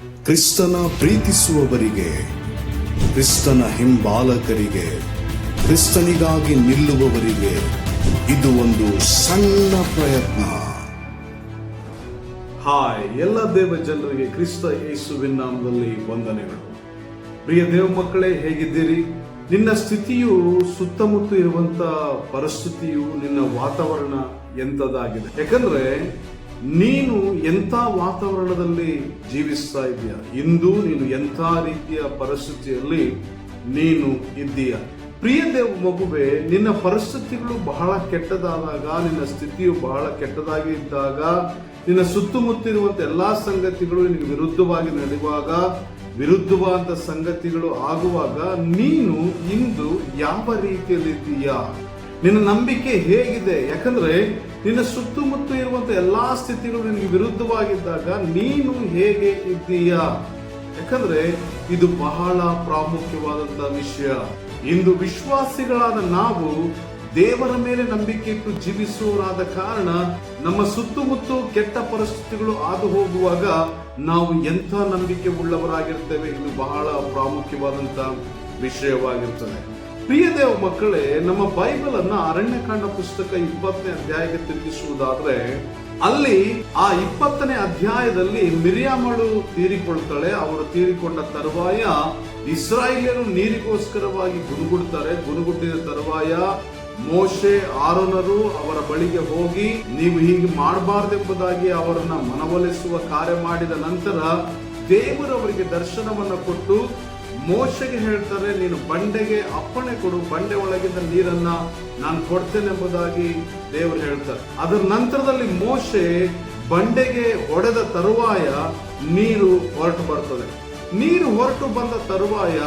ಕ್ರಿಸ್ತನ ಪ್ರೀತಿಸುವವರಿಗೆ, ಕ್ರಿಸ್ತನ ಹಿಂಬಾಲಕರಿಗೆ, ಕ್ರಿಸ್ತನಿಗಾಗಿ ನಿಲ್ಲುವವರಿಗೆ ಇದು ಒಂದು ಸಣ್ಣ ಪ್ರಯತ್ನ. ಹಾಯ್, ಎಲ್ಲ ದೇವ ಜನರಿಗೆ ಕ್ರಿಸ್ತ ಯೇಸುವಿನ ನಾಮದಲ್ಲಿ ವಂದನೆಗಳು. ಪ್ರಿಯ ದೇವ ಮಕ್ಕಳೇ, ಹೇಗಿದ್ದೀರಿ? ನಿನ್ನ ಸ್ಥಿತಿಯು ಸುತ್ತಮುತ್ತ ಇರುವಂತ ಪರಿಸ್ಥಿತಿಯು, ನಿನ್ನ ವಾತಾವರಣ ಎಂತದಾಗಿದೆ ಯಾಕಂದ್ರೆ ನೀನು ಎಂಥ ವಾತಾವರಣದಲ್ಲಿ ಜೀವಿಸ್ತಾ ಇದೆಯಾ ಇಂದು ನೀನು ಎಂಥ ರೀತಿಯ ಪರಿಸ್ಥಿತಿಯಲ್ಲಿ ನೀನು ಇದ್ದೀಯ? ಪ್ರಿಯ ದೇವ ಮಗುವೆ, ನಿನ್ನ ಪರಿಸ್ಥಿತಿಗಳು ಬಹಳ ಕೆಟ್ಟದಾದಾಗ, ನಿನ್ನ ಸ್ಥಿತಿಯು ಬಹಳ ಕೆಟ್ಟದಾಗಿ ಇದ್ದಾಗ, ನಿನ್ನ ಸುತ್ತಮುತ್ತಿರುವಂತ ಎಲ್ಲಾ ಸಂಗತಿಗಳು ನಿನಗೆ ವಿರುದ್ಧವಾಗಿ ನಡೆಯುವಾಗ ವಿರುದ್ಧವಾದ ಸಂಗತಿಗಳು ಆಗುವಾಗ ನೀನು ಇಂದು ಯಾವ ರೀತಿಯಲ್ಲಿದ್ದೀಯಾ? ನಿನ್ನ ನಂಬಿಕೆ ಹೇಗಿದೆ? ಯಾಕಂದ್ರೆ ನಿನ್ನ ಸುತ್ತಮುತ್ತ ಇರುವಂತ ಎಲ್ಲಾ ಸ್ಥಿತಿಗಳು ನಿನಗೆ ವಿರುದ್ಧವಾಗಿದ್ದಾಗ ನೀನು ಹೇಗೆ ಇದ್ದೀಯಾ? ಯಾಕಂದ್ರೆ ಇದು ಬಹಳ ಪ್ರಾಮುಖ್ಯವಾದಂತಹ ವಿಷಯ. ಇಂದು ವಿಶ್ವಾಸಿಗಳಾದ ನಾವು ದೇವರ ಮೇಲೆ ನಂಬಿಕೆ ಇಟ್ಟು ಜೀವಿಸುವವರಾದ ಕಾರಣ ನಮ್ಮ ಸುತ್ತಮುತ್ತ ಕೆಟ್ಟ ಪರಿಸ್ಥಿತಿಗಳು ಹಾದು ಹೋಗುವಾಗ ನಾವು ಎಂಥ ನಂಬಿಕೆ ಉಳ್ಳವರಾಗಿರ್ತೇವೆ ಇದು ಬಹಳ ಪ್ರಾಮುಖ್ಯವಾದಂತ ವಿಷಯವಾಗಿರ್ತದೆ. ಪ್ರಿಯ ದೇವ ಮಕ್ಕಳೇ, ನಮ್ಮ ಬೈಬಲ್ ಅನ್ನ ಅರಣ್ಯಕಾಂಡ ಪುಸ್ತಕ ಇಪ್ಪತ್ತನೇ ಅಧ್ಯಾಯಕ್ಕೆ ತಿರುಗಿಸುವುದಾದ್ರೆ, ಅಲ್ಲಿ ಆ ಇಪ್ಪತ್ತನೇ ಅಧ್ಯಾಯದಲ್ಲಿ ಮಿರಿಯಾಮಳು ತೀರಿಕೊಳ್ತಾಳೆ, ಅವರು ತೀರಿಕೊಂಡ ತರುವಾಯ ಇಸ್ರಾಯೇಲರು ನೀರಿಗೋಸ್ಕರವಾಗಿ ಗುನುಗುಡ್ತಾರೆ ಗುನುಗುಟ್ಟಿದ ತರುವಾಯ ಮೋಶೆ ಆರೋನರು ಅವರ ಬಳಿಗೆ ಹೋಗಿ, ನೀವು ಹೀಗೆ ಮಾಡಬಾರ್ದೆಂಬುದಾಗಿ ಅವರನ್ನ ಮನವೊಲಿಸುವ ಕಾರ್ಯ ಮಾಡಿದ ನಂತರ ದೇವರವರಿಗೆ ದರ್ಶನವನ್ನು ದರ್ಶನವನ್ನ ಕೊಟ್ಟು ಮೋಶೆಗೆ ಹೇಳ್ತಾರೆ, ನೀನು ಬಂಡೆಗೆ ಅಪ್ಪಣೆ ಕೊಡು, ಬಂಡೆ ಒಳಗಿದ್ದ ನೀರನ್ನ ನಾನು ಕೊಡ್ತೇನೆ ಎಂಬುದಾಗಿ ದೇವರು ಹೇಳ್ತಾರೆ. ಅದರ ನಂತರದಲ್ಲಿ ಮೋಶೆ ಬಂಡೆಗೆ ಒಡೆದ ತರುವಾಯ ನೀರು ಹೊರಟು ಬರ್ತದೆ. ನೀರು ಹೊರಟು ಬಂದ ತರುವಾಯ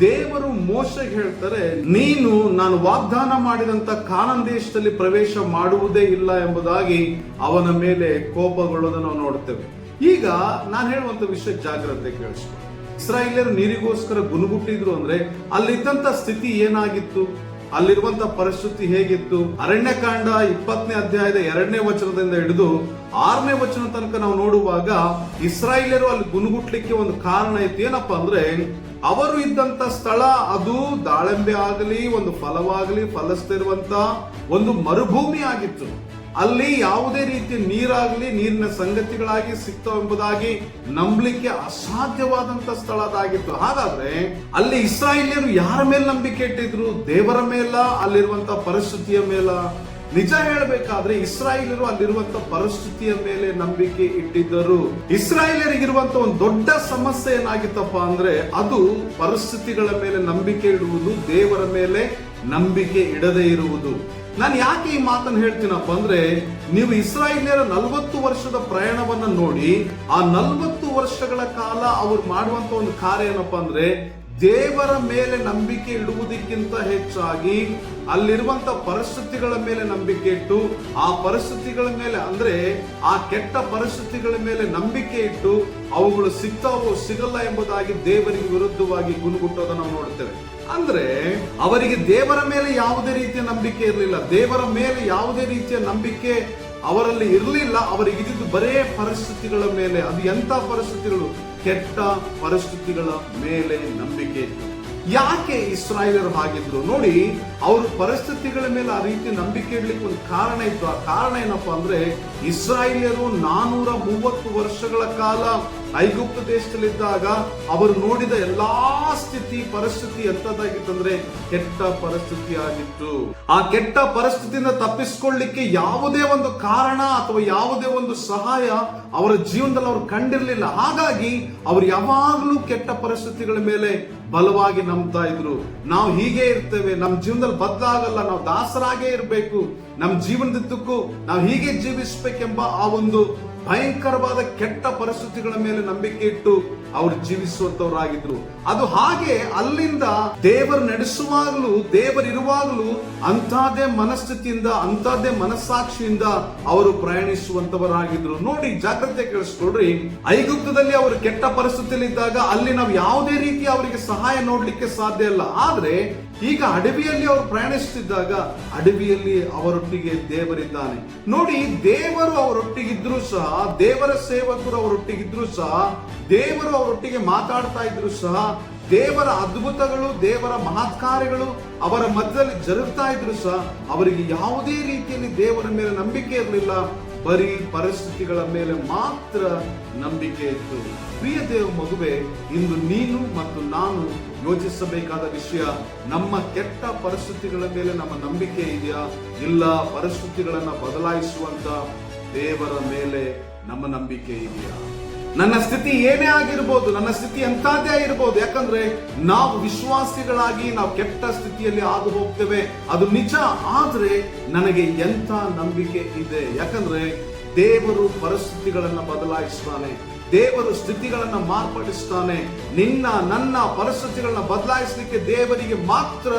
ದೇವರು ಮೋಶೆಗೆ ಹೇಳ್ತಾರೆ, ನೀನು ನಾನು ವಾಗ್ದಾನ ಮಾಡಿದಂತ ಕಾನನ್ ದೇಶದಲ್ಲಿ ಪ್ರವೇಶ ಮಾಡುವುದೇ ಇಲ್ಲ ಎಂಬುದಾಗಿ ಅವನ ಮೇಲೆ ಕೋಪಗೊಳ್ಳೋದನ್ನು ನಾವು ನೋಡ್ತೇವೆ. ಈಗ ನಾನು ಹೇಳುವಂತ ವಿಷಯ ಜಾಗ್ರತೆ ಕೇಳಿಸ್ಕೊ. ಇಸ್ರಾಯೇಲರು ನೀರಿಗೋಸ್ಕರ ಗುನುಗುಟ್ಟಿದ್ರು ಅಂದ್ರೆ ಅಲ್ಲಿದ್ದಂತ ಸ್ಥಿತಿ ಏನಾಗಿತ್ತು? ಅಲ್ಲಿರುವಂತ ಪರಿಸ್ಥಿತಿ ಹೇಗಿತ್ತು? ಅರಣ್ಯಕಾಂಡ ಇಪ್ಪತ್ತನೇ ಅಧ್ಯಾಯದ ಎರಡನೇ ವಚನದಿಂದ ಹಿಡಿದು ಆರನೇ ವಚನ ತನಕ ನಾವು ನೋಡುವಾಗ ಇಸ್ರಾಯೇಲರು ಅಲ್ಲಿ ಗುನುಗುಟ್ಲಿಕ್ಕೆ ಒಂದು ಕಾರಣ ಇತ್ತು. ಏನಪ್ಪಾ ಅಂದ್ರೆ ಅವರು ಇದ್ದಂತ ಸ್ಥಳ ಅದು ದಾಳಿಂಬೆ ಆಗಲಿ, ಒಂದು ಫಲವಾಗಲಿ, ಫಲಿಸ್ತಿರುವಂತ ಒಂದು ಮರುಭೂಮಿ ಆಗಿತ್ತು ಅಲ್ಲಿ ಯಾವುದೇ ರೀತಿ ನೀರಾಗಲಿ, ನೀರಿನ ಸಂಗತಿಗಳಾಗಿ ಸಿಗ್ತಾವ ಎಂಬುದಾಗಿ ನಂಬಲಿಕ್ಕೆ ಅಸಾಧ್ಯವಾದಂತ ಸ್ಥಳ ಅದಾಗಿತ್ತು. ಹಾಗಾದ್ರೆ ಅಲ್ಲಿ ಇಸ್ರಾಯೇಲಿಯರು ಯಾರ ಮೇಲೆ ನಂಬಿಕೆ ಇಟ್ಟಿದ್ರು? ದೇವರ ಮೇಲ, ಅಲ್ಲಿರುವಂತ ಪರಿಸ್ಥಿತಿಯ ಮೇಲ? ನಿಜ ಹೇಳಬೇಕಾದ್ರೆ ಇಸ್ರಾಯೇಲರು ಅಲ್ಲಿರುವಂತ ಪರಿಸ್ಥಿತಿಯ ಮೇಲೆ ನಂಬಿಕೆ ಇಟ್ಟಿದ್ದರು. ಇಸ್ರಾಯೇಲರಿಗಿರುವಂತ ಒಂದು ದೊಡ್ಡ ಸಮಸ್ಯೆ ಏನಾಗಿತ್ತಪ್ಪ ಅಂದ್ರೆ ಅದು ಪರಿಸ್ಥಿತಿಗಳ ಮೇಲೆ ನಂಬಿಕೆ ಇಡುವುದು, ದೇವರ ಮೇಲೆ ನಂಬಿಕೆ ಇಡದೇ ಇರುವುದು. ನಾನು ಯಾಕೆ ಈ ಮಾತನ್ನು ಹೇಳ್ತೀನಪ್ಪ ಅಂದ್ರೆ ನೀವು ಇಸ್ರಾಯೇಲಿಯರ ನಲವತ್ತು ವರ್ಷದ ಪ್ರಯಾಣವನ್ನ ನೋಡಿ, ಆ ನಲವತ್ತು ವರ್ಷಗಳ ಕಾಲ ಅವ್ರು ಮಾಡುವಂತ ಒಂದು ಕಾರ್ಯ ಏನಪ್ಪಾ ಅಂದ್ರೆ ದೇವರ ಮೇಲೆ ನಂಬಿಕೆ ಇಡುವುದಕ್ಕಿಂತ ಹೆಚ್ಚಾಗಿ ಅಲ್ಲಿರುವಂತ ಪರಿಸ್ಥಿತಿಗಳ ಮೇಲೆ ನಂಬಿಕೆ ಇಟ್ಟು, ಆ ಪರಿಸ್ಥಿತಿಗಳ ಮೇಲೆ ಅಂದ್ರೆ ಆ ಕೆಟ್ಟ ಪರಿಸ್ಥಿತಿಗಳ ಮೇಲೆ ನಂಬಿಕೆ ಇಟ್ಟು ಅವುಗಳು ಸಿಗ್ತಾವೋ ಸಿಗಲ್ಲ ಎಂಬುದಾಗಿ ದೇವರಿಗೆ ವಿರುದ್ಧವಾಗಿ ಗುಣಗುಟ್ಟೋದನ್ನ ನಾವು ನೋಡ್ತೇವೆ. ಅಂದ್ರೆ ಅವರಿಗೆ ದೇವರ ಮೇಲೆ ಯಾವುದೇ ರೀತಿಯ ನಂಬಿಕೆ ಇರಲಿಲ್ಲ. ದೇವರ ಮೇಲೆ ಯಾವುದೇ ರೀತಿಯ ನಂಬಿಕೆ ಅವರಲ್ಲಿ ಇರಲಿಲ್ಲ. ಅವರಿಗೆ ಇದ್ದಿದ್ದು ಬರೇ ಪರಿಸ್ಥಿತಿಗಳ ಮೇಲೆ. ಅದು ಎಂತ ಪರಿಸ್ಥಿತಿಗಳು? ಕೆಟ್ಟ ಪರಿಸ್ಥಿತಿಗಳ ಮೇಲೆ ನಂಬಿಕೆ. ಯಾಕೆ ಇಸ್ರಾಯೇಲರು ಹಾಗಿದ್ರು? ನೋಡಿ, ಅವ್ರ ಪರಿಸ್ಥಿತಿಗಳ ಮೇಲೆ ಆ ರೀತಿ ನಂಬಿಕೆ ಇಡ್ಲಿಕ್ಕೆ ಒಂದು ಕಾರಣ ಇತ್ತು ಆ ಕಾರಣ ಏನಪ್ಪಾ ಅಂದ್ರೆ ಇಸ್ರಾಯೇಲಿಯರು ನಾನೂರ ಮೂವತ್ತು ವರ್ಷಗಳ ಕಾಲ ಐಗುಪ್ತ ದೇಶದಲ್ಲಿದ್ದಾಗ ಅವರು ನೋಡಿದ ಎಲ್ಲಾ ಸ್ಥಿತಿ, ಪರಿಸ್ಥಿತಿ ಎಂತದಾಗಿತ್ತಂದ್ರೆ ಕೆಟ್ಟ ಪರಿಸ್ಥಿತಿ ಆಗಿತ್ತು ಆ ಕೆಟ್ಟ ಪರಿಸ್ಥಿತಿಯಿಂದ ತಪ್ಪಿಸ್ಕೊಳ್ಳಿಕ್ಕೆ ಯಾವುದೇ ಒಂದು ಕಾರಣ ಅಥವಾ ಯಾವುದೇ ಒಂದು ಸಹಾಯ ಅವರ ಜೀವನದಲ್ಲಿ ಅವರು ಕಂಡಿರಲಿಲ್ಲ. ಹಾಗಾಗಿ ಅವರು ಯಾವಾಗಲೂ ಕೆಟ್ಟ ಪರಿಸ್ಥಿತಿಗಳ ಮೇಲೆ ಬಲವಾಗಿ ನಂಬ್ತಾ ಇದ್ರು. ನಾವು ಹೀಗೆ ಇರ್ತೇವೆ, ನಮ್ಮ ಜೀವನದಲ್ಲಿ ಬದಲಾಗಲ್ಲ, ನಾವು ದಾಸರಾಗೇ ಇರಬೇಕು, ನಮ್ಮ ಜೀವನದುದ್ದಕ್ಕೂ ನಾವು ಹೀಗೆ ಜೀವಿಸಬೇಕೆಂಬ ಆ ಒಂದು ಭಯಂಕರವಾದ ಕೆಟ್ಟ ಪರಿಸ್ಥಿತಿಗಳ ಮೇಲೆ ನಂಬಿಕೆ ಇಟ್ಟು ಅವರು ಜೀವಿಸುವಂತವರಾಗಿದ್ರು. ಅದು ಹಾಗೆ ಅಲ್ಲಿಂದ ದೇವರು ನಡೆಸುವಾಗಲೂ ದೇವರಿರುವಾಗಲೂ ಅಂತಹದೇ ಮನಸ್ಥಿತಿಯಿಂದ ಅಂತಹದೇ ಮನಸ್ಸಾಕ್ಷಿಯಿಂದ ಅವರು ಪ್ರಯಾಣಿಸುವಂತವರಾಗಿದ್ರು. ನೋಡಿ, ಜಾಗ್ರತೆ ಕೇಳಿಸ್ಕೊಳ್ರಿ. ಐಗುಪ್ತದಲ್ಲಿ ಅವರು ಕೆಟ್ಟ ಪರಿಸ್ಥಿತಿಯಲ್ಲಿ ಇದ್ದಾಗ ಅಲ್ಲಿ ನಾವು ಯಾವುದೇ ರೀತಿ ಅವರಿಗೆ ಸಹಾಯ ನೋಡ್ಲಿಕ್ಕೆ ಸಾಧ್ಯ ಇಲ್ಲ. ಆದ್ರೆ ಈಗ ಅಡವಿಯಲ್ಲಿ ಅವರು ಪ್ರಯಾಣಿಸುತ್ತಿದ್ದಾಗ ಅಡವಿಯಲ್ಲಿ ಅವರೊಟ್ಟಿಗೆ ದೇವರಿದ್ದಾನೆ. ನೋಡಿ, ದೇವರು ಅವರೊಟ್ಟಿಗಿದ್ರು ಸಹ, ದೇವರ ಸೇವಕರು ಅವರೊಟ್ಟಿಗಿದ್ರು ಸಹ, ದೇವರು ಅವರೊಟ್ಟಿಗೆ ಮಾತಾಡ್ತಾ ಇದ್ರು ಸಹ, ದೇವರ ಅದ್ಭುತಗಳು, ದೇವರ ಮಹತ್ಕಾರ್ಯಗಳು ಅವರ ಮಧ್ಯದಲ್ಲಿ ಜರುಗ್ತಾ ಇದ್ರು ಸಹ, ಅವರಿಗೆ ಯಾವುದೇ ರೀತಿಯಲ್ಲಿ ದೇವರ ಮೇಲೆ ನಂಬಿಕೆ ಇರಲಿಲ್ಲ. ಬರೀ ಪರಿಸ್ಥಿತಿಗಳ ಮೇಲೆ ಮಾತ್ರ ನಂಬಿಕೆ ಇತ್ತು. ಪ್ರಿಯ ದೇವ ಮಗುವೆ, ಇಂದು ನೀನು ಮತ್ತು ನಾನು ಯೋಚಿಸಬೇಕಾದ ವಿಷಯ, ನಮ್ಮ ಕೆಟ್ಟ ಪರಿಸ್ಥಿತಿಗಳ ಮೇಲೆ ನಮ್ಮ ನಂಬಿಕೆ ಇದೆಯಾ? ಇಲ್ಲ, ಪರಿಸ್ಥಿತಿಗಳನ್ನು ಬದಲಾಯಿಸುವಂತ ದೇವರ ಮೇಲೆ ನಮ್ಮ ನಂಬಿಕೆ ಇದೆಯಾ? ನನ್ನ ಸ್ಥಿತಿ ಏನೇ ಆಗಿರ್ಬೋದು, ನನ್ನ ಸ್ಥಿತಿ ಎಂತಾದೇ ಆಗಿರ್ಬೋದು, ಯಾಕಂದ್ರೆ ನಾವು ವಿಶ್ವಾಸಿಗಳಾಗಿ ನಾವು ಕೆಟ್ಟ ಸ್ಥಿತಿಯಲ್ಲಿ ಆಗು ಹೋಗ್ತೇವೆ. ಅದು ನಿಜ, ಆದ್ರೆ ನನಗೆ ಎಂತ ನಂಬಿಕೆ ಇದೆ? ಯಾಕಂದ್ರೆ ದೇವರು ಪರಿಸ್ಥಿತಿಗಳನ್ನು ಬದಲಾಯಿಸ್ತಾನೆ. ದೇವರು ಸ್ಥಿತಿಗಳನ್ನು ಮಾರ್ಪಡಿಸ್ತಾನೆ. ನಿನ್ನ, ನನ್ನ ಪರಿಸ್ಥಿತಿಗಳನ್ನ ಬದಲಾಯಿಸಲಿಕ್ಕೆ ದೇವರಿಗೆ ಮಾತ್ರ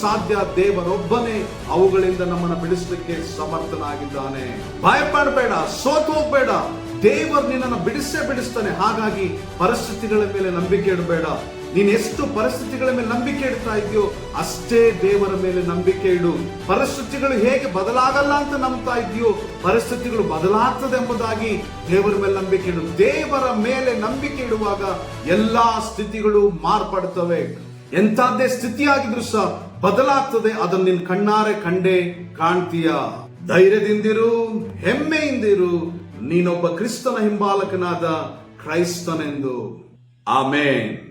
ಸಾಧ್ಯ. ದೇವರೊಬ್ಬನೇ ಅವುಗಳಿಂದ ನಮ್ಮನ್ನ ಬಿಡಿಸಲಿಕ್ಕೆ ಸಮರ್ಥನಾಗಿದ್ದಾನೆ. ಭಯಪಡಬೇಡ, ಸೋತು ಹೋಗ್ಬೇಡ. ದೇವರು ನಿನ್ನನ್ನು ಬಿಡಿಸೇ ಬಿಡಿಸ್ತಾನೆ. ಹಾಗಾಗಿ ಪರಿಸ್ಥಿತಿಗಳ ಮೇಲೆ ನಂಬಿಕೆ ಇಡಬೇಡ. ನೀನ್ ಎಷ್ಟು ಪರಿಸ್ಥಿತಿಗಳ ಮೇಲೆ ನಂಬಿಕೆ ಇಡ್ತಾ ಇದೆಯೋ ಅಷ್ಟೇ ದೇವರ ಮೇಲೆ ನಂಬಿಕೆ ಇಡು. ಪರಿಸ್ಥಿತಿಗಳು ಹೇಗೆ ಬದಲಾಗಲ್ಲ ಅಂತ ನಂಬ್ತಾ ಇದೆಯೋ ಪರಿಸ್ಥಿತಿಗಳು ಬದಲಾಗ್ತದೆ ಎಂಬುದಾಗಿ ದೇವರ ಮೇಲೆ ನಂಬಿಕೆ ಇಡು. ದೇವರ ಮೇಲೆ ನಂಬಿಕೆ ಇಡುವಾಗ ಎಲ್ಲಾ ಸ್ಥಿತಿಗಳು ಮಾರ್ಪಡ್ತವೆ. ಎಂತಹದ್ದೇ ಸ್ಥಿತಿ ಆಗಿದ್ರು ಸಹ ಬದಲಾಗ್ತದೆ. ಅದನ್ನು ನಿನ್ ಕಣ್ಣಾರೆ ಕಂಡೇ ಕಾಣ್ತೀಯ. ಧೈರ್ಯದಿಂದಿರು, ಹೆಮ್ಮೆಯಿಂದಿರು, ನೀನೊಬ್ಬ ಕ್ರಿಸ್ತನ ಹಿಂಬಾಲಕನಾದ ಕ್ರೈಸ್ತನೆಂದು. ಆಮೇನ್.